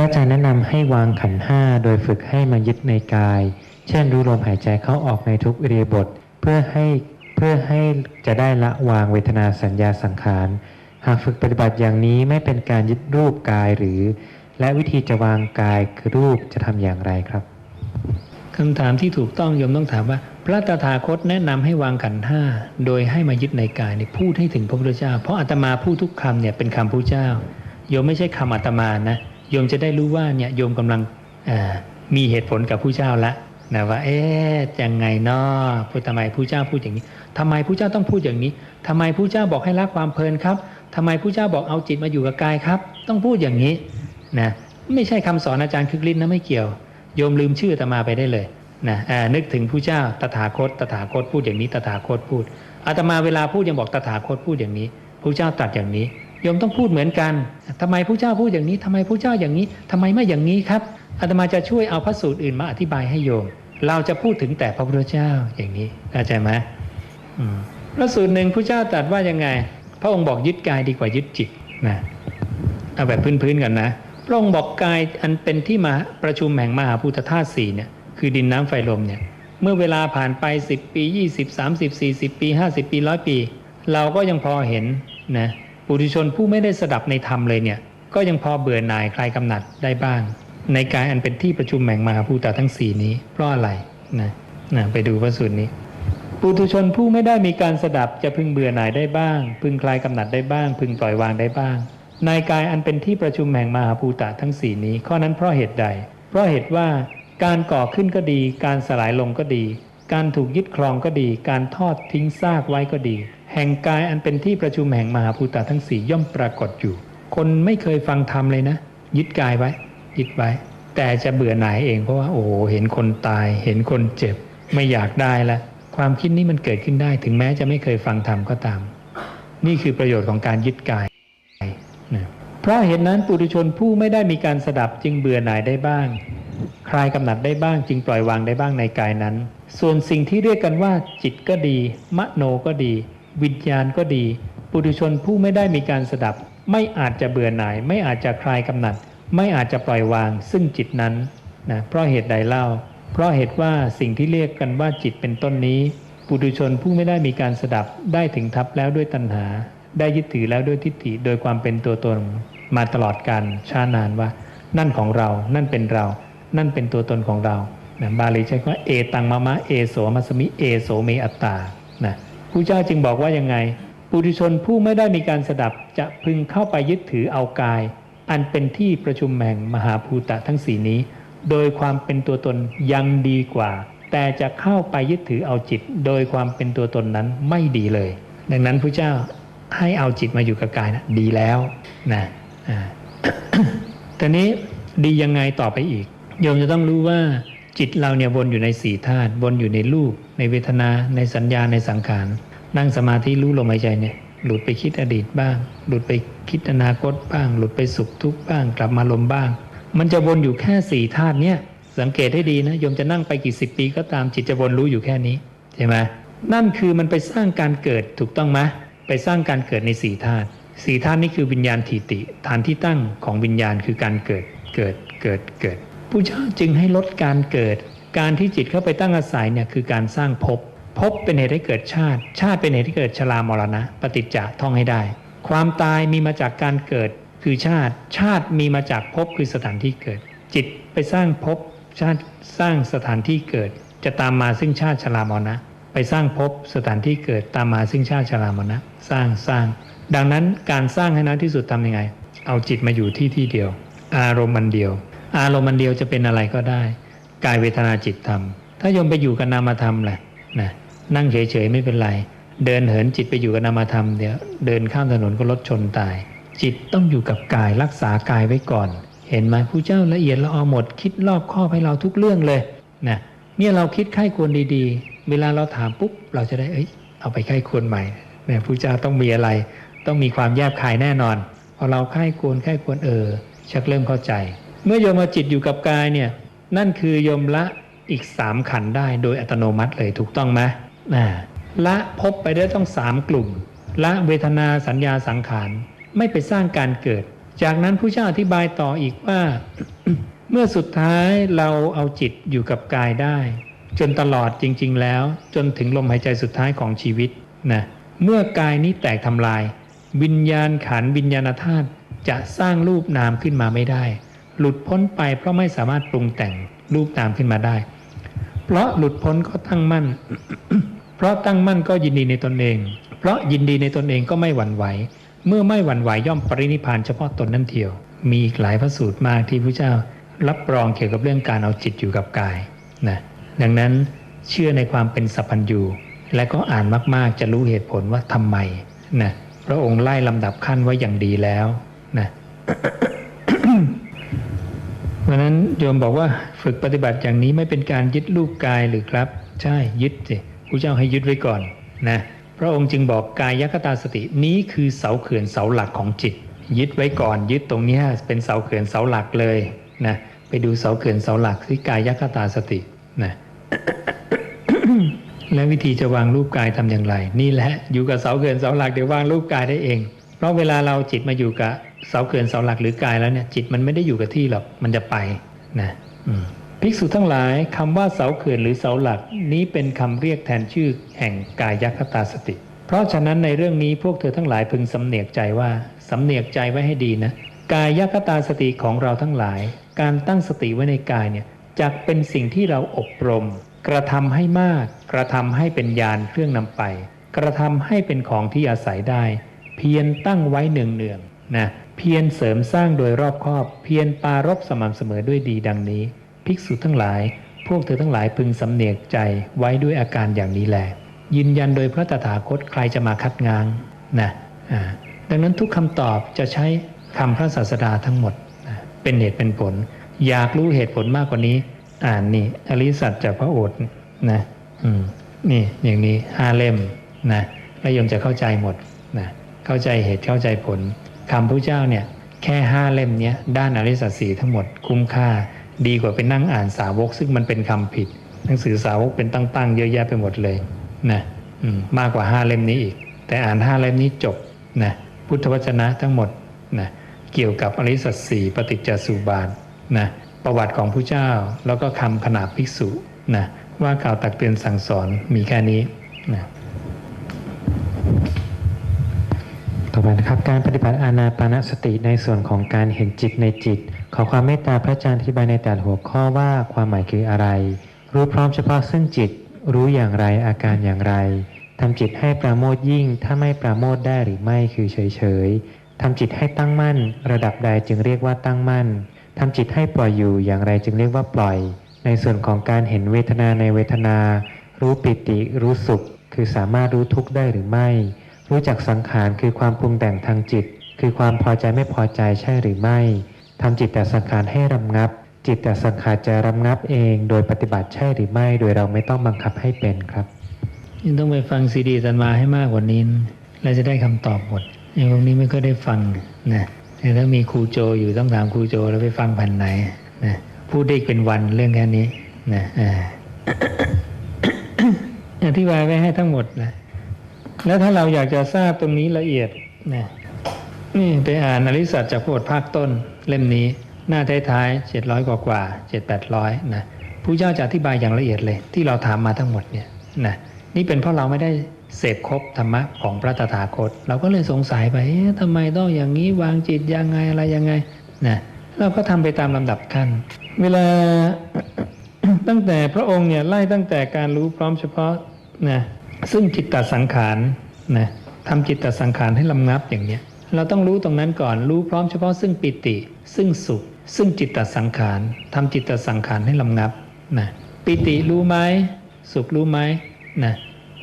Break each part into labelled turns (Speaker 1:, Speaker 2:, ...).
Speaker 1: ระอาจารย์แนะนำให้วางขันธ์ห้าโดยฝึกให้มายึดในกาย เช่นรู้ลมหายใจเข้าออกในทุกอิริยบถเพื่อให้เพื่อให้จะได้ละวางเวทนาสัญญาสังขาร หากฝึกปฏิบัติอย่างนี้ไม่เป็นการยึดรูปกายหรือ และวิธีจะวางกายคือรูปจะทำอย่างไรครับ
Speaker 2: คำถามที่ถูกต้องโยมต้องถามว่า พระตถาคตแนะนำให้วางขันธ์ห้าโดยให้มายึดในกายเนี่ยพูดให้ถึงพระพุทธเจ้า เพราะอาตมาพูดทุกคำเนี่ยเป็นคำพระเจ้าโยมไม่ใช่คำอาตมานะ โยมจะได้รู้ว่าเนี่ยโยมกำลังมีเหตุผลกับผู้เจ้าละนะว่า เอ๊ะยังไงเนาะพูดทำไมผู้เจ้าพูดอย่างนี้ทำไมผู้เจ้าต้องพูดอย่างนี้ทำไมผู้เจ้าบอกให้ละความเพลินครับทำไมผู้เจ้าบอกเอาจิตมาอยู่กับกายครับ ต้องพูดอย่างนี้นะไม่ใช่คำสอนอาจารย์คึกฤทธิ์นะไม่เกี่ยว โยมลืมชื่ออาตมาไปได้เลยนะนึกถึงผู้เจ้าตถาคต ตถาคตพูดอย่างนี้ ตถาคตพูดอาตมาเวลาพูดยังบอกตถาคตพูดอย่างนี้ผู้เจ้าตรัสอย่างนี้ โยมต้องพูดเหมือนกันทำไมผู้เจ้าพูดอย่างนี้ทำไมผู้เจ้าอย่างนี้ทำไมไม่อย่างนี้ครับอาตมาจะช่วยเอาพระสูตรอื่นมาอธิบายให้โยม เราจะพูดถึงแต่พระพุทธเจ้าอย่างนี้เข้าใจไหมพระสูตรหนึ่งผู้เจ้าตรัสว่ายังไง พระองค์บอกยึดกายดีกว่ายึดจิตนะเอาแบบพื้นๆกันนะพระองค์บอกกายอันเป็นที่มาประชุมแห่งมหาภูตธาตุสี่เนี่ยคือดินน้ำไฟลมเนี่ยเมื่อเวลาผ่านไป 10 ปี 20 30 40 ปี 50 ปีร้อยปี เราก็ยังพอเห็นนะ ปุถุชนผู้ไม่ได้สดับในธรรมเลยเนี่ย ก็ยังพอเบื่อหน่ายคลายกำหนัดได้บ้าง ในกายอันเป็นที่ประชุมแห่งมหาภูตาทั้งสี่นี้ เพราะอะไรนะนะไปดูพระสูตรนี้ ปุถุชนผู้ไม่ได้มีการสดับจะพึงเบื่อหน่ายได้บ้าง พึงคลายกำหนัดได้บ้าง พึงปล่อยวางได้บ้าง ในกายอันเป็นที่ประชุมแห่งมหาภูตะทั้งสี่นี้ ข้อนั้นเพราะเหตุใด เพราะเหตุว่าการก่อขึ้นก็ดี การสลายลงก็ดี การถูกยึดครองก็ดี การทอดทิ้งซากไว้ก็ดี แห่งกายอันเป็นที่ประชุมแห่งมหาภูตะทั้งสี่ย่อมปรากฏอยู่ คนไม่เคยฟังธรรมเลยนะ ยึดกายไว้ ยึดไว้ แต่จะเบื่อหน่ายเองเพราะว่าโอ้เห็นคนตาย เห็นคนเจ็บ ไม่อยากได้ละ ความคิดนี้มันเกิดขึ้นได้ ถึงแม้จะไม่เคยฟังธรรมก็ตาม นี่คือประโยชน์ของการยึดกายเพราะเหตุนั้นปุถุชนผู้ไม่ได้มีการสดับจึงเบื่อหน่ายได้บ้าง คลายกำหนัดได้บ้างจึงปล่อยวางได้บ้างในกายนั้น ส่วนสิ่งที่เรียกกันว่า จิตก็ดี มโนก็ดี วิญญาณก็ดี ปุถุชนผู้ไม่ได้มีการสดับ ไม่อาจจะเบื่อหน่าย ไม่อาจจะคลายกำหนัด ไม่อาจจะปล่อยวาง ซึ่งจิตนั้นนะเพราะเหตุใดเล่า เพราะเหตุว่าสิ่งที่เรียกกันว่าจิตเป็นต้นนี้ ปุถุชนผู้ไม่ได้มีการสดับ ได้ถึงทับแล้วด้วยตัณหา ได้ยึดถือแล้วด้วยทิฏฐิโดยความเป็นตัวตนมาตลอดการช้านานว่า นั่นของเรา นั่นเป็นเรา นั่นเป็นตัวตนของเรานะบาลีใช้คำว่าเอตังมะมะเอโสมัสมิเอโสเมอัตตานะผู้เจ้าจึงบอกว่ายังไง ปุถุชนผู้ไม่ได้มีการสดับจะพึงเข้าไปยึดถือเอากาย อันเป็นที่ประชุมแห่งมหาภูตะทั้งสี่นี้ โดยความเป็นตัวตนยังดีกว่า แต่จะเข้าไปยึดถือเอาจิต โดยความเป็นตัวตนนั้นไม่ดีเลย ดังนั้นพระเจ้าให้เอาจิตมาอยู่กับกายนะดีแล้วนะอ่าแต่นี้ดียังไงต่อไปอีก โยมจะต้องรู้ว่าจิตเราเนี่ยวนอยู่ในสี่ธาตุวนอยู่ในรูป ในเวทนา ในสัญญาในสังขาร นั่งสมาธิรู้ลมหายใจเนี่ยหลุดไปคิดอดีตบ้าง หลุดไปคิดอนาคตบ้าง หลุดไปสุขทุกข์บ้าง กลับมาลมบ้าง มันจะวนอยู่แค่สี่ธาตุเนี่ยสังเกตให้ดีนะโยมจะนั่งไปกี่สิบปีก็ตามจิตจะวนรู้อยู่แค่นี้ใช่ไหมนั่นคือมันไปสร้างการเกิดถูกต้องไหมไปสร้างการเกิดในสี่ธาตุสี่ธาตุนี้คือวิญญาณทิติ ฐานที่ตั้งของวิญญาณคือการเกิดเกิดเกิดเกิด ผู้เจ้าจึงให้ลดการเกิด การที่จิตเข้าไปตั้งอาศัยเนี่ยคือการสร้างภพภพเป็นเหตุให้เกิดชาติ ชาติเป็นเหตุให้เกิดชรามรณะ ปฏิจจะท่องให้ได้ ความตายมีมาจากการเกิดคือชาติ ชาติมีมาจากภพคือสถานที่เกิด จิตไปสร้างภพชาติสร้างสถานที่เกิด จะตามมาซึ่งชาติชรามรณะ ไปสร้างภพสถานที่เกิดตามมาซึ่งชาติชรามรณะ สร้างสร้าง ดังนั้นการสร้างให้น้อยที่สุดทำยังไง เอาจิตมาอยู่ที่ที่เดียว อารมณ์มันเดียว อารมณ์มันเดียวจะเป็นอะไรก็ได้กายเวทนาจิตธรรม ถ้าโยมไปอยู่กับนามธรรมแหละนะนั่งเฉยๆไม่เป็นไร เดินเหินจิตไปอยู่กับนามธรรมเดี๋ยวเดินข้ามถนนก็รถชนตาย จิตต้องอยู่กับกายรักษากายไว้ก่อน เห็นไหมผู้เจ้าละเอียดละออหมด คิดรอบคอบให้เราทุกเรื่องเลยนะเนี่ยเราคิดไข้ควรดีๆ เวลาเราถามปุ๊บเราจะได้เอ้ยเอาไปไข้ควรใหม่เนี่ยผู้เจ้าต้องมีอะไร ต้องมีความแยบคายแน่นอนพอเราไข้ควรไข้ควรเออชักเริ่มเข้าใจ เมื่อโยมมาจิตอยู่กับกายเนี่ย นั่นคือโยมละอีกสามขันได้โดยอัตโนมัติเลยถูกต้องไหมละพบไปได้ต้องสามกลุ่ม ละเวทนาสัญญาสังขาร ไม่ไปสร้างการเกิด จากนั้นผู้เจ้าอธิบายต่ออีกว่า เมื่อสุดท้ายเราเอาจิตอยู่กับกายได้ จนตลอดจริง ๆ แล้ว จนถึงลมหายใจสุดท้ายของชีวิตนะเมื่อกายนี้แตกทำลาย วิญญาณขันวิญญาณธาตุจะสร้างรูปนามขึ้นมาไม่ได้ หลุดพ้นไปเพราะไม่สามารถปรุงแต่งรูปนามขึ้นมาได้ เพราะหลุดพ้นก็ตั้งมั่น เพราะตั้งมั่นก็ยินดีในตนเอง เพราะยินดีในตนเองก็ไม่หวั่นไหว เมื่อไม่หวั่นไหวย่อมปรินิพานเฉพาะตนนั่นเทียว มีอีกหลายพระสูตรมากที่พระเจ้ารับรองเกี่ยวกับเรื่องการเอาจิตอยู่กับกายนะดังนั้นเชื่อในความเป็นสัพพัญญูและก็อ่านมากๆ จะรู้เหตุผลว่าทำไมนะพระองค์ไล่ลำดับขั้นไว้อย่างดีแล้วนะ ราะนั้นโยมบอกว่าฝึกปฏิบัติอย่างนี้ไม่เป็นการยึดรูปกายหรือครับ ใช่ยึดสิพระเจ้าให้ยึดไว้ก่อนนะพระองค์จึงบอกกายคตาสตินี้คือเสาเขื่อนเสาหลักของจิต ยึดไว้ก่อน ยึดตรงนี้เป็นเสาเขื่อนเสาหลักเลยนะไปดูเสาเขื่อนเสาหลักที่กายคตาสตินะและวิธีจะวางรูปกายทำอย่างไร นี่แหละอยู่กับเสาเขื่อนเสาหลักเดี๋ยววางรูปกายได้เอง เพราะเวลาเราจิตมาอยู่กับ เสาเขื่อนเสาหลักหรือกายแล้วเนี่ย จิตมันไม่ได้อยู่กับที่หรอกมันจะไปนะภิกษุทั้งหลายคำว่าเสาเขื่อนหรือเสาหลักนี้เป็นคำเรียกแทนชื่อแห่งกายคตาสติ เพราะฉะนั้นในเรื่องนี้พวกเธอทั้งหลายพึงสำเนียกใจว่าสำเนียกใจไว้ให้ดีนะกายคตาสติของเราทั้งหลาย การตั้งสติไว้ในกายเนี่ยจักเป็นสิ่งที่เราอบรม กระทำให้มาก กระทำให้เป็นยานเครื่องนำไป กระทำให้เป็นของที่อาศัยได้ เพียรตั้งไว้เนืองๆนะ เพียรเสริมสร้างโดยรอบคอบ เพียรปารบสม่ำเสมอด้วยดีดังนี้ ภิกษุทั้งหลาย พวกเธอทั้งหลายพึงสำเนียกใจไว้ด้วยอาการอย่างนี้แหละยืนยันโดยพระตถาคตใครจะมาคัดง้างนะดังนั้นทุกคำตอบจะใช้คำพระศาสดาทั้งหมด เป็นเหตุเป็นผล อยากรู้เหตุผลมากกว่านี้ อ่านนี่อริสัตจากพระโอษฐ์นะนี่อย่างนี้ห้าเล่มนะแล้วยมจะเข้าใจหมดนะเข้าใจเหตุเข้าใจผล คำพระเจ้าเนี่ยแค่ห้าเล่มเนี้ยด้านอริสัตสีทั้งหมดคุ้มค่า ดีกว่าไปนั่งอ่านสาวก ซึ่งมันเป็นคำผิด หนังสือสาวกเป็นตั้งๆเยอะแยะไปหมดเลยนะมมากกว่าห้าเล่มนี้อีก แต่อ่านห้าเล่มนี้จบนะพุทธวจนะทั้งหมดนะเกี่ยวกับอริสัตสีปฏิจจสุบาทนะประวัติของผู้เจ้าแล้วก็คำขนาบภิกษุนะว่ากล่าวตักเตือนสั่งสอนมีแค่นี้นะ
Speaker 1: ต่อไปนะครับการปฏิบัติอานาปานสติในส่วนของการเห็นจิตในจิต ขอความเมตตาพระอาจารย์อธิบายในแต่ละหัวข้อว่าความหมายคืออะไร รู้พร้อมเฉพาะซึ่งจิต รู้อย่างไรอาการอย่างไรทำจิตให้ปราโมทยิ่ง ถ้าไม่ปราโมทได้หรือไม่คือเฉยเฉยๆทำจิตให้ตั้งมั่น ระดับใดจึงเรียกว่าตั้งมั่นทำจิตให้ปล่อยอยู่อย่างไรจึงเรียกว่าปล่อย ในส่วนของการเห็นเวทนาในเวทนา รู้ปิติรู้สุข คือสามารถรู้ทุกข์ได้หรือไม่ รู้จักสังขารคือความปรุงแต่งทางจิต คือความพอใจไม่พอใจใช่หรือไม่ทำจิตแต่สังขารให้รำงับ จิตแต่สังขารจะรำงับเอง โดยปฏิบัติใช่หรือไม่ โดยเราไม่ต้องบังคับให้เป็นครับ
Speaker 2: ยังต้องไปฟังซีดีอาจันมาให้มากกว่านี้นะแล้วจะได้คำตอบหมดอย่างพวกนี้ไม่ก็ได้ฟังนะแต่ถ้ามีครูโจอยู่ต้องถามครูโจแล้วไปฟังแผ่นไหนนะพูดได้เป็นวันเรื่องแค่นี้นะอ่าอธิบายไว้ให้ทั้งหมดนะ แล้วถ้าเราอยากจะทราบตรงนี้ละเอียดนะนี่ไปอ่านอริสัตจากโพธภาคต้นเล่มนี้ หน้าท้ายๆเจ็ดร้อยกว่ากว่าเจ็ดแปดร้อยนะผู้เจ้าจะอธิบายอย่างละเอียดเลย ที่เราถามมาทั้งหมดเนี่ยนะนี่เป็นเพราะเราไม่ได้เสพครบธรรมะของพระตถาคต เราก็เลยสงสัยไปเอ๊ะทำไมต้องอย่างนี้วางจิตยังไงอะไรยังไงนะเราก็ทำไปตามลำดับขั้น เวลาตั้งแต่พระองค์เนี่ยไล่ตั้งแต่การรู้พร้อมเฉพาะนะ ซึ่งจิตตสังขารนะทำจิตตสังขารให้ลำงับอย่างเนี้ยเราต้องรู้ตรงนั้นก่อนรู้พร้อมเฉพาะซึ่งปิติ ซึ่งสุข ซึ่งจิตตสังขารทำจิตตสังขารให้ลำงับนะปิติรู้ไหมสุขรู้ไหมนะ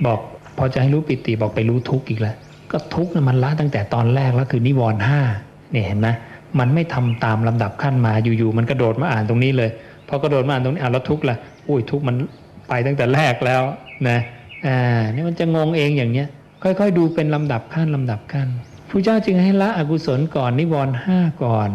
Speaker 2: บอกพอจะให้รู้ปิติบอกไปรู้ทุกข์อีกแล้ว ก็ทุกข์นะมันละตั้งแต่ตอนแรกแล้วคือนิวรณ์ห้าเนี่ยเห็นไหมมันไม่ทำตามลำดับขั้นมาอยู่ๆมันกระโดดมาอ่านตรงนี้เลยพอกระโดดมาอ่านตรงนี้อ่านแล้วทุกข์ละอุ้ยทุกข์มันไปตั้งแต่แรกแล้วนะ อ่านี่มันจะงงเองอย่างเนี้ย ค่อย ๆ ดูเป็นลำดับขั้นลำดับขั้นพระเจ้าจึงให้ละอกุศลก่อนนิวรณ์ห้าก่อน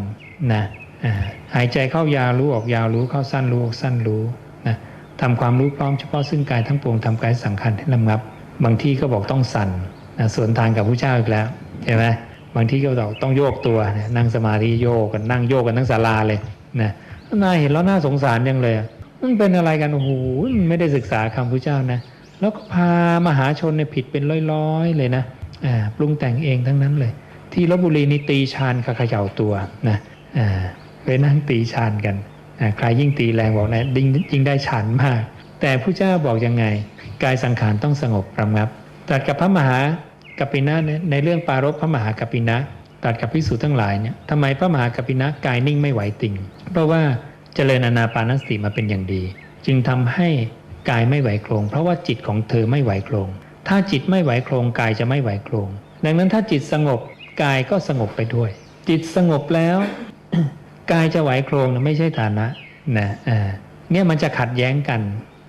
Speaker 2: นะอ่าหายใจเข้ายาวรู้ออกยาวรู้เข้าสั้นรู้ออกสั้นรู้นะทำความรู้พร้อมเฉพาะซึ่งกายทั้งปวงทำกายสังขารให้ลำงับ บางที่ก็บอกต้องสั่นนะสวนทางกับพระเจ้าอีกแล้วเห็นไหมบางที่ก็ต้องต้องโยกตัวนะนั่งสมาธิโยกกันนั่งโยกกันทั้งศาลาเลยนะนายเห็นแล้วน่าสงสารยังเลยมันเป็นอะไรกันโอ้โหไม่ได้ศึกษาคำพุทธเจ้านะ แล้วก็พามหาชนเนี่ยผิดเป็นร้อยๆเลยนะอ่าปรุงแต่งเองทั้งนั้นเลย ที่ลบบุรีนี่ตีชานกับเขย่าตัวนะอ่าไปนั่งตีชานกันอ่าใครยิ่งตีแรงบอกนะยิ่งยิ่งได้ฉันมาก แต่พระเจ้าบอกยังไง กายสังขารต้องสงบระงับตรัสกับพระมหากัปปินะเนี่ยในเรื่องปารบพระมหากัปปินะตรัสกับพิสูจน์ทั้งหลายเนี่ยทำไมพระมหากัปปินะกายนิ่งไม่ไหวติงเพราะว่าเจริญอานาปานสติมาเป็นอย่างดี จึงทำให้ กายไม่ไหวโครง เพราะว่าจิตของเธอไม่ไหวโครง ถ้าจิตไม่ไหวโครงกายจะไม่ไหวโครง ดังนั้นถ้าจิตสงบกายก็สงบไปด้วย จิตสงบแล้ว กายจะไหวโครงนะไม่ใช่ฐานะนะเนี่ยมันจะขัดแย้งกัน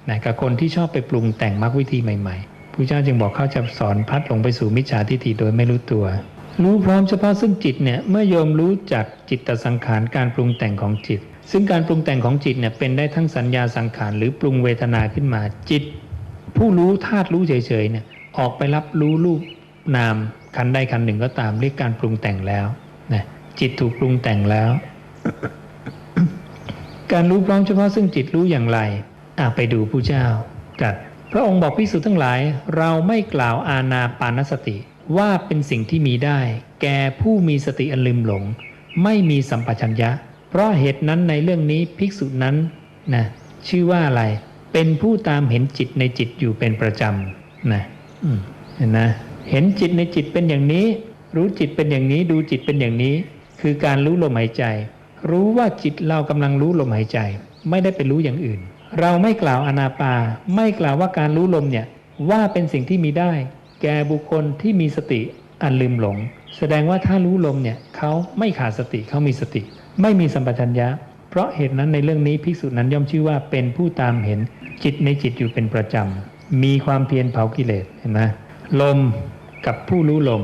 Speaker 2: นะกับคนที่ชอบไปปรุงแต่งมรรควิธีใหม่ๆพระเจ้าจึงบอกเขาจะสอนพัดหลงไปสู่มิจฉาทิฏฐิโดยไม่รู้ตัว รู้พร้อมเฉพาะซึ่งจิตเนี่ยเมื่อโยมรู้จักจิตตสังขารการปรุงแต่งของจิต ซึ่งการปรุงแต่งของจิตเนี่ยเป็นได้ทั้งสัญญาสังขารหรือปรุงเวทนาขึ้นมา จิต ผู้รู้ธาตุรู้เฉยๆเนี่ยออกไปรับรู้รูปนามคันใดคันหนึ่งก็ตามเรียกการปรุงแต่งแล้วนะจิตถูกปรุงแต่งแล้ว การรู้พร้อมเฉพาะซึ่งจิตรู้อย่างไรอะไปดูผู้เจ้าตรัสพระองค์บอกพิสุทั้งหลาย เราไม่กล่าวอาณาปานสติว่าเป็นสิ่งที่มีได้ แก่ผู้มีสติอันลืมหลง ไม่มีสัมปชัญญะ เพราะเหตุนั้นในเรื่องนี้ภิกษุนั้นนะชื่อว่าอะไรเป็นผู้ตามเห็นจิตในจิตอยู่เป็นประจำนะเห็นนะเห็นจิตในจิตเป็นอย่างนี้ รู้จิตเป็นอย่างนี้ดูจิตเป็นอย่างนี้ คือการรู้ลมหายใจ รู้ว่าจิตเรากำลังรู้ลมหายใจ ไม่ได้ไปรู้อย่างอื่น เราไม่กล่าวอนาปา ไม่กล่าวว่าการรู้ลมเนี่ยว่าเป็นสิ่งที่มีได้ แก่บุคคลที่มีสติอันลืมหลง แสดงว่าถ้ารู้ลมเนี่ยเขาไม่ขาดสติเขามีสติ ไม่มีสัมปชัญญะ เพราะเหตุนั้นในเรื่องนี้ภิกษุนั้นย่อมชื่อว่าเป็นผู้ตามเห็นจิตในจิตอยู่เป็นประจำ มีความเพียรเผากิเลสเห็นไหมลมกับผู้รู้ลม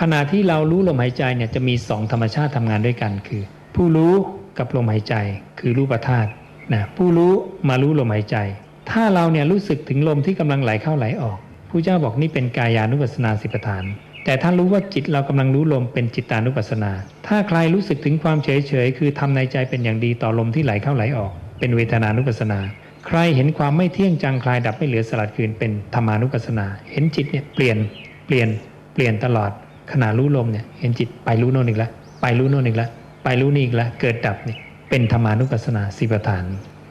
Speaker 2: ขณะที่เรารู้ลมหายใจเนี่ยจะมีสองธรรมชาติทำงานด้วยกันคือ ผู้รู้กับลมหายใจคือรูปธาตุนะผู้รู้มารู้ลมหายใจ ถ้าเราเนี่ยรู้สึกถึงลมที่กำลังไหลเข้าไหลออกผู้เจ้าบอกนี่เป็นกายานุปัสสนาสิปทาน แต่ถ้ารู้ว่าจิตเรากำลังรู้ลมเป็นจิตานุปัสสนา ถ้าใครรู้สึกถึงความเฉยเฉยคือทำในใจเป็นอย่างดีต่อลมที่ไหลเข้าไหลออก เป็นเวทนานุปัสสนา ใครเห็นความไม่เที่ยงจังคลายดับไม่เหลือสลัดคืนเป็นธรรมานุปัสสนา เห็นจิตเนี่ยเปลี่ยนเปลี่ยนเปลี่ยนตลอดขณะรู้ลมเนี่ยเห็นจิตไปรู้โน่นอีกแล้วไปรู้โน่นอีกแล้วไปรู้นี่อีกแล้วเกิดดับเนี่ยเป็นธรรมานุปัสสนาสีประธาน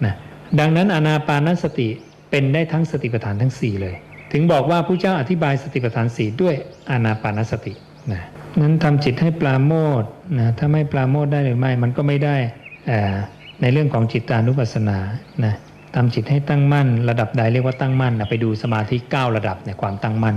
Speaker 2: นะดังนั้นอานาปานสติเป็นได้ทั้งสติปัฏฐานทั้ง 4 เลย ถึงบอกว่าผู้เจ้าอธิบายสติปัฏฐานสี่ด้วยอานาปานสตินะนั้นทำจิตให้ปราโมทนะถ้าไม่ปราโมทได้หรือไม่มันก็ไม่ได้ในเรื่องของจิตานุปัสสนานะทำจิตให้ตั้งมั่น ระดับใดเรียกว่าตั้งมั่นนะไปดูสมาธิ 9 ระดับเนี่ยความตั้งมั่น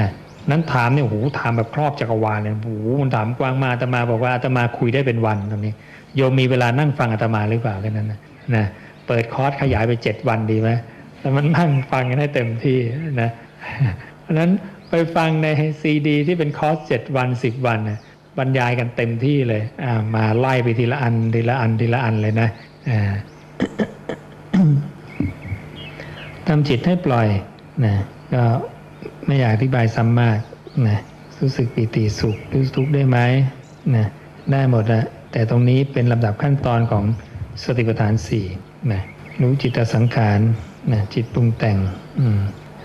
Speaker 2: นะนั้นถามเนี่ยโอ้โหถามแบบครอบจักรวาลเลยโอ้โหมันถามกว้างมาอาตมาบอกว่าอาตมาคุยได้เป็นวันตรงนี้โยมมีเวลานั่งฟังอาตมาหรือเปล่าแค่นั้นนะนะเปิดคอร์สขยายไปเจ็ดวันดีไหม แล้วมันนั่งฟังกันให้เต็มที่นะเพราะนั้นไปฟังในซีดี ที่เป็นคอร์สเจ็ดวันสิบวันนะบรรยายกันเต็มที่เลยอ่ามาไล่ไปทีละอันทีละอันทีละอันเลยนะทำจิตให้ปล่อยนะก็ไม่อยากอธิบายซ้ำมากนะรู้สึกปีติสุขรู้สึกทุกข์ได้ไหมนะได้หมดนะแต่ตรงนี้เป็นลำดับขั้นตอนของสติปัฏฐานสี่นะรู้จิตสังขาร นะจิตปรุงแต่งอื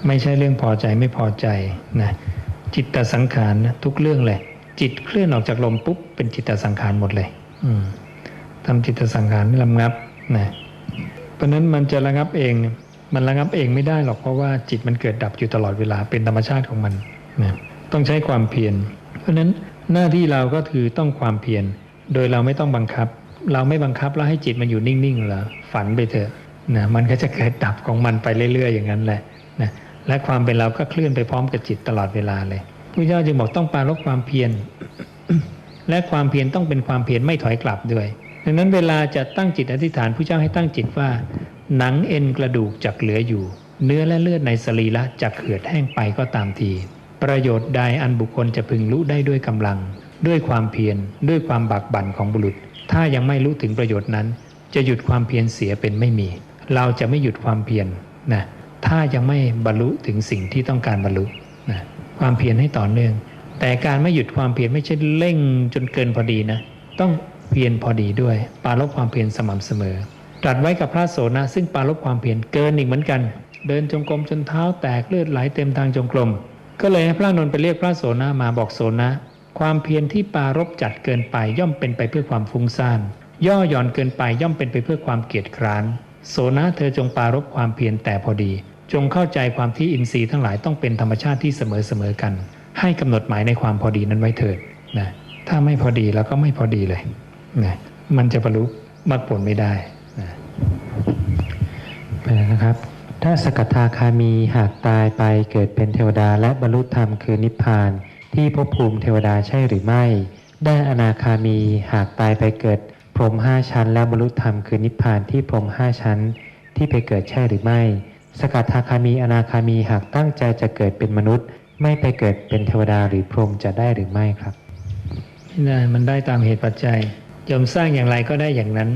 Speaker 2: ไม่ใช่เรื่องพอใจไม่พอใจนะจิตตสังขารนะทุกเรื่องเลย จิตเคลื่อนออกจากลมปุ๊บเป็นจิตตสังขารหมดเลยอืมทำจิตตสังขารให้ระงับนะเพราะนั้นมันจะระงับเองมันระงับเองไม่ได้หรอกเพราะว่าจิตมันเกิดดับอยู่ตลอดเวลาเป็นธรรมชาติของมันนะต้องใช้ความเพียร เพราะนั้นหน้าที่เราก็คือต้องความเพียรโดยเราไม่ต้องบังคับ เราไม่บังคับแล้วให้จิตมันอยู่นิ่งๆหรอฝันไปเถอะ นะมันก็จะเกิดดับของมันไปเรื่อย ๆ อย่างนั้นแหละนะและความเป็นเราก็เคลื่อนไปพร้อมกับจิตตลอดเวลาเลยพระเจ้าจึงบอกต้องปรารบความเพียรและความเพียรต้องเป็นความเพียรไม่ถอยกลับด้วยดังนั้นเวลาจะตั้งจิตอธิษฐานผู้เจ้าให้ตั้งจิตว่า หนังเอ็นกระดูกจักเหลืออยู่ เนื้อและเลือดในสรีระจักเหือดแห้งไปก็ตามที ประโยชน์ใดอันบุคคลจะพึงรู้ได้ด้วยกำลัง ด้วยความเพียรด้วยความบักบั่นของบุรุษ ถ้ายังไม่รู้ถึงประโยชน์นั้น จะหยุดความเพียรเสียเป็นไม่มี เราจะไม่หยุดความเพียรนะถ้ายังไม่บรรลุถึงสิ่งที่ต้องการบรรลุนะความเพียรให้ต่อเนื่อง แต่การไม่หยุดความเพียรไม่ใช่เร่งจนเกินพอดีนะ ต้องเพียรพอดีด้วย ปาลบความเพียรสม่ำเสมอตรัสไว้กับพระโสนะซึ่งปาลบความเพียรเกินอีกเหมือนกัน เดินจงกรมจนเท้าแตกเลือดไหลเต็มทางจงกรมก็เลยให้พระนนท์ไปเรียกพระโสนะมาบอกโสนะ ความเพียรที่ปารบจัดเกินไปย่อมเป็นไปเพื่อความฟุ้งซ่านย่อหย่อนเกินไปย่อมเป็นไปเพื่อความเกียจคร้าน โสนะเธอจงปารบความเพียรแต่พอดี จงเข้าใจความที่อินทรีย์ทั้งหลายต้องเป็นธรรมชาติที่เสมอเสมอกัน ให้กำหนดหมายในความพอดีนั้นไว้เถิดนะถ้าไม่พอดีแล้วก็ไม่พอดีเลยนะมันจะบรรลุมรรคผลไม่ได้นะ
Speaker 1: ไปนะครับ ถ้าสกทาคามีหากตายไปเกิดเป็นเทวดาและบรรลุธรรมคือนิพพานที่ภพภูมิเทวดาใช่หรือไม่ ได้อนาคามีหากตายไปเกิด พรหมห้าชั้น และบรรลุธรรมคือนิพพานที่พรหมห้าชั้น ที่ไปเกิดใช่หรือไม่ สกัดทาคามีอนาคามีหากตั้งใจจะเกิดเป็นมนุษย์ ไม่ไปเกิดเป็นเทวดาหรือพรหมจะได้หรือไม่ครับ
Speaker 2: ไม่ได้มันได้ตามเหตุปัจจัยยอมสร้างอย่างไรก็ได้อย่างนั้น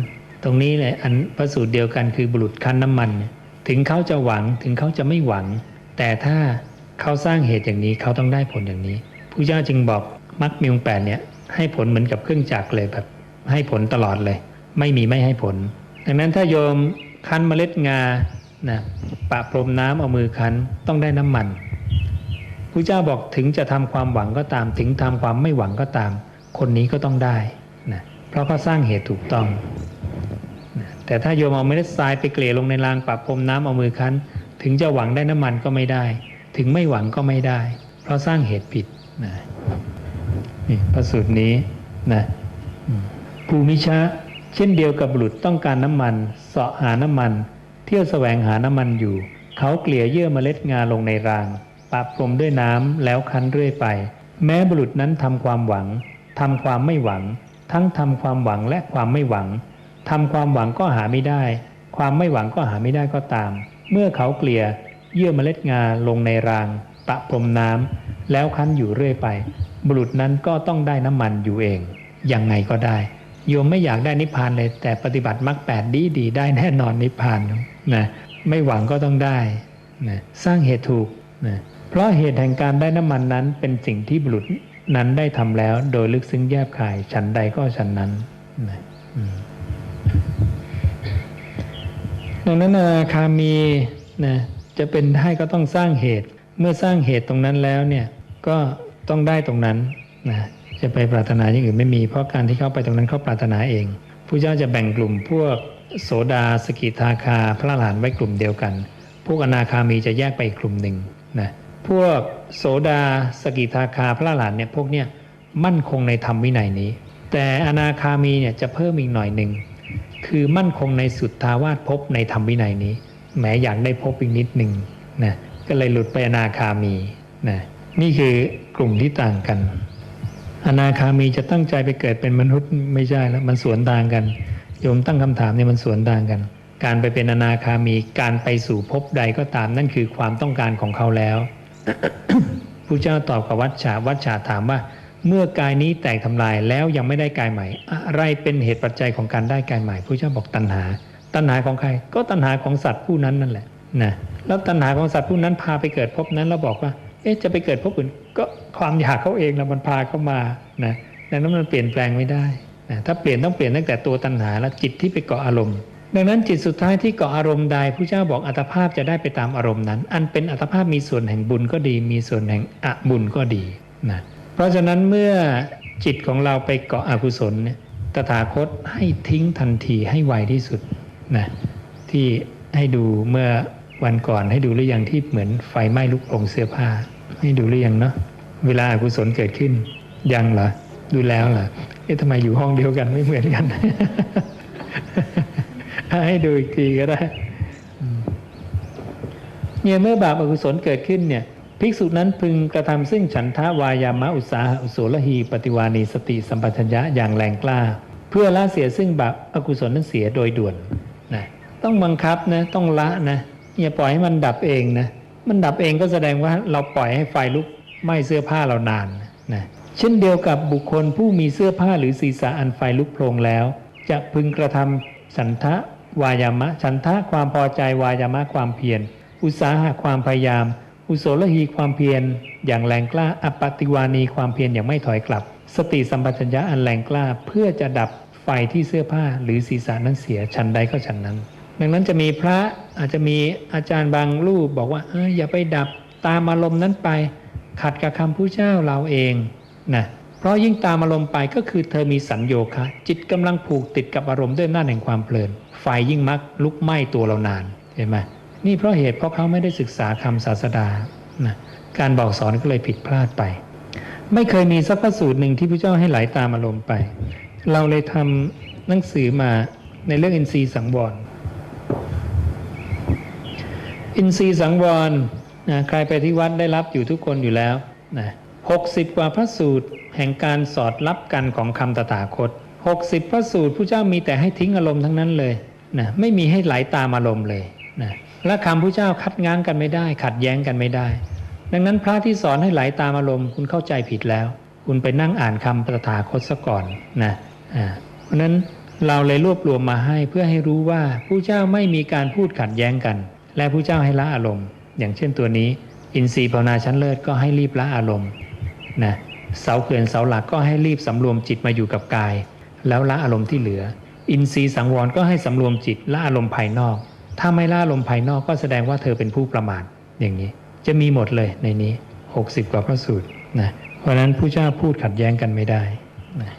Speaker 2: ตรงนี้แหละอันพระสูตรเดียวกันคือบุรุษคั้นน้ำมันถึงเขาจะหวังถึงเขาจะไม่หวัง แต่ถ้าเขาสร้างเหตุอย่างนี้เขาต้องได้ผลอย่างนี้ผู้เจ้าจึงบอกมรรคมีองแปดเนี่ยให้ผลเหมือนกับเครื่องจักรเลยแบบ ให้ผลตลอดเลย ไม่มีไม่ให้ผล ดังนั้นถ้าโยมคั้นเมล็ดงานะปะพรมน้ำเอามือคั้นต้องได้น้ำมันพระเจ้าบอกถึงจะทำความหวังก็ตาม ถึงทำความไม่หวังก็ตาม คนนี้ก็ต้องได้นะเพราะเขาสร้างเหตุถูกต้องนะแต่ถ้าโยมเอาเมล็ดทรายไปเกลี่ยลงในรางปะพรมน้ำเอามือคั้น ถึงจะหวังได้น้ำมันก็ไม่ได้ ถึงไม่หวังก็ไม่ได้ เพราะสร้างเหตุผิดนะนี่พระสูตรนี้นะ ภูมิชะ เช่นเดียวกับบุรุษต้องการน้ำมันเสาะหาน้ำมัน เที่ยวแสวงหาน้ำมันอยู่ เขาเกลี่ยเยื่อเมล็ดงาลงในรางปะพรมด้วยน้ำแล้วคั้นเรื่อยไป แม้บุรุษนั้นทำความหวังทำความไม่หวัง ทั้งทำความหวังและความไม่หวังทำความหวังก็หาไม่ได้ ความไม่หวังก็หาไม่ได้ก็ตาม เมื่อเขาเกลี่ยเยื่อเมล็ดงาลงในราง ปะพรมน้ำแล้วคั้นอยู่เรื่อยไป บุรุษนั้นก็ต้องได้น้ำมันอยู่เอง ยังไงก็ได้ โยมไม่อยากได้นิพพานเลย แต่ปฏิบัติมรรคแปดดีดีๆได้แน่นอนนิพพานนะไม่หวังก็ต้องได้นะสร้างเหตุถูกนะเพราะเหตุแห่งการได้น้ำมันนั้นเป็นสิ่งที่บุรุษนั้นได้ทำแล้ว โดยลึกซึ้งแยบคายฉันใดก็ฉันนั้นนะดังนั้นอาคามีนะจะเป็นได้ก็ต้องสร้างเหตุ เมื่อสร้างเหตุตรงนั้นแล้วเนี่ยก็ต้องได้ตรงนั้นนะ จะไปปรารถนาอย่างอื่นไม่มี เพราะการที่เข้าไปตรงนั้นเขาปรารถนาเองผู้เจ้าจะแบ่งกลุ่มพวกโสดาสกิทาคาพระอรหันไว้กลุ่มเดียวกัน พวกอนาคามีจะแยกไปอีกกลุ่มหนึ่งนะพวกโสดาสกิทาคาพระอรหันเนี่ยพวกเนี้ยมั่นคงในธรรมวินัยนี้ แต่อนาคามีเนี่ยจะเพิ่มอีกหน่อยหนึ่งคือมั่นคงในสุดทาวาสภพในธรรมวินัยนี้แหมอยากได้ภพอีกนิดหนึ่งนะก็เลยหลุดไปอนาคามีนะนี่คือกลุ่มที่ต่างกัน อนาคามีจะตั้งใจไปเกิดเป็นมนุษย์ไม่ใช่แล้วมันสวนทางกัน โยมตั้งคำถามเนี่ยมันสวนทางกัน การไปเป็นอนาคามีการไปสู่ภพใดก็ตามนั่นคือความต้องการของเขาแล้วผู้เจ้าตอบกับวัชชาวัชชาถามว่า เมื่อกายนี้แตกทำลายแล้วยังไม่ได้กายใหม่ อะไรเป็นเหตุปัจจัยของการได้กายใหม่ผู้เจ้าบอกตัณหา ตัณหาของใคร ก็ตัณหาของสัตว์ผู้นั้นนั่นแหละนะแล้วตัณหาของสัตว์ผู้นั้นพาไปเกิดภพนั้นแล้วบอกว่า เอ๊ะจะไปเกิดภพอื่นก็ความอยากเขาเองแล้วมันพาเข้ามานะดังนั้นมันเปลี่ยนแปลงไม่ได้นะถ้าเปลี่ยนต้องเปลี่ยนตั้งแต่ตัวตัณหาและจิตที่ไปเกาะอารมณ์ ดังนั้นจิตสุดท้ายที่เกาะอารมณ์ใดผู้เจ้าบอกอัตภาพจะได้ไปตามอารมณ์นั้น อันเป็นอัตภาพมีส่วนแห่งบุญก็ดี มีส่วนแห่งอบุญก็ดีนะเพราะฉะนั้นเมื่อจิตของเราไปเกาะอกุศลเนี่ยตถาคตให้ทิ้งทันทีให้ไวที่สุดนะที่ให้ดูเมื่อ วันก่อนให้ดูหรือยังที่เหมือนไฟไหม้ลุกโป่งเสื้อผ้า ให้ดูหรือยังเนาะเวลาอกุศลเกิดขึ้น ยังเหรอดูแล้วเหรอเอ๊ะทำไมอยู่ห้องเดียวกันไม่เหมือนกัน ให้ดูอีกทีก็ได้เนี่ยเมื่อบาปอกุศลเกิดขึ้นเนี่ยภิกษุนั้นพึงกระทำซึ่งฉันทะวายามะอุตสาหะอุโสลหีปฏิวานีสติสัมปชัญญะอย่างแรงกล้า เพื่อละเสียซึ่งบาปอกุศลนั้นเสียโดยด่วนนะต้องบังคับนะต้องละนะ อย่าปล่อยให้มันดับเองนะมันดับเองก็แสดงว่าเราปล่อยให้ไฟลุกไหม้เสื้อผ้าเรานานนะเช่นเดียวกับบุคคลผู้มีเสื้อผ้าหรือศีรษะอันไฟลุกโพลงแล้ว จะพึงกระทำฉันทะวายามะฉันทะความพอใจวายามะความเพียรอุตสาหะความพยายาม อุโสลหีความเพียรอย่างแรงกล้าอปปติวานีความเพียรอย่างไม่ถอยกลับ สติสัมปชัญญะอันแรงกล้าเพื่อจะดับไฟที่เสื้อผ้าหรือศีรษะนั้นเสียชั้นใดก็ชั้นนั้น ดังนั้นจะมีพระอาจจะมีอาจารย์บางรูปบอกว่าเอออย่าไปดับตามอารมณ์นั้นไป ขัดกับคำผู้เจ้าเราเองนะเพราะยิ่งตามอารมณ์ไปก็คือเธอมีสัญโยคะ จิตกำลังผูกติดกับอารมณ์ด้วยอำนาแห่งความเพลินไฟยิ่งมักลุกไหม้ตัวเรานานเห็นไหมนี่เพราะเหตุเพราะเขาไม่ได้ศึกษาคำศาสดานะการบอกสอนก็เลยผิดพลาดไป ไม่เคยมีสักพระสูตรหนึ่งที่พระเจ้าให้ไหลตามอารมณ์ไป เราเลยทำหนังสือมาในเรื่องอินทรีย์สังวร อินทรีย์สังวรนะใครไปที่วัดได้รับอยู่ทุกคนอยู่แล้วนะหกสิบกว่าพระสูตรแห่งการสอดรับกันของคำตถาคตหกสิบพระสูตรผู้เจ้ามีแต่ให้ทิ้งอารมณ์ทั้งนั้นเลยนะไม่มีให้ไหลตามอารมณ์เลยนะและคำผู้เจ้าคัดง้างกันไม่ได้ ขัดแย้งกันไม่ได้ ดังนั้นพระที่สอนให้ไหลตามอารมณ์คุณเข้าใจผิดแล้ว คุณไปนั่งอ่านคำตถาคตซะก่อนนะเพราะนั้นเราเลยรวบรวมมาให้เพื่อให้รู้ว่าผู้เจ้าไม่มีการพูดขัดแย้งกัน และผู้เจ้าให้ละอารมณ์ อย่างเช่นตัวนี้ อินทรีย์ภาวนาชั้นเลิศก็ให้รีบละอารมณ์นะเสาเขื่อนเสาหลักก็ให้รีบสำรวมจิตมาอยู่กับกาย แล้วละอารมณ์ที่เหลือ อินทรีย์สังวรก็ให้สำรวมจิตละอารมณ์ภายนอก ถ้าไม่ละอารมณ์ภายนอกก็แสดงว่าเธอเป็นผู้ประมาทอย่างนี้ จะมีหมดเลยในนี้ 60 กว่าพระสูตรนะเพราะฉะนั้นผู้เจ้าพูดขัดแย้งกันไม่ได้นะ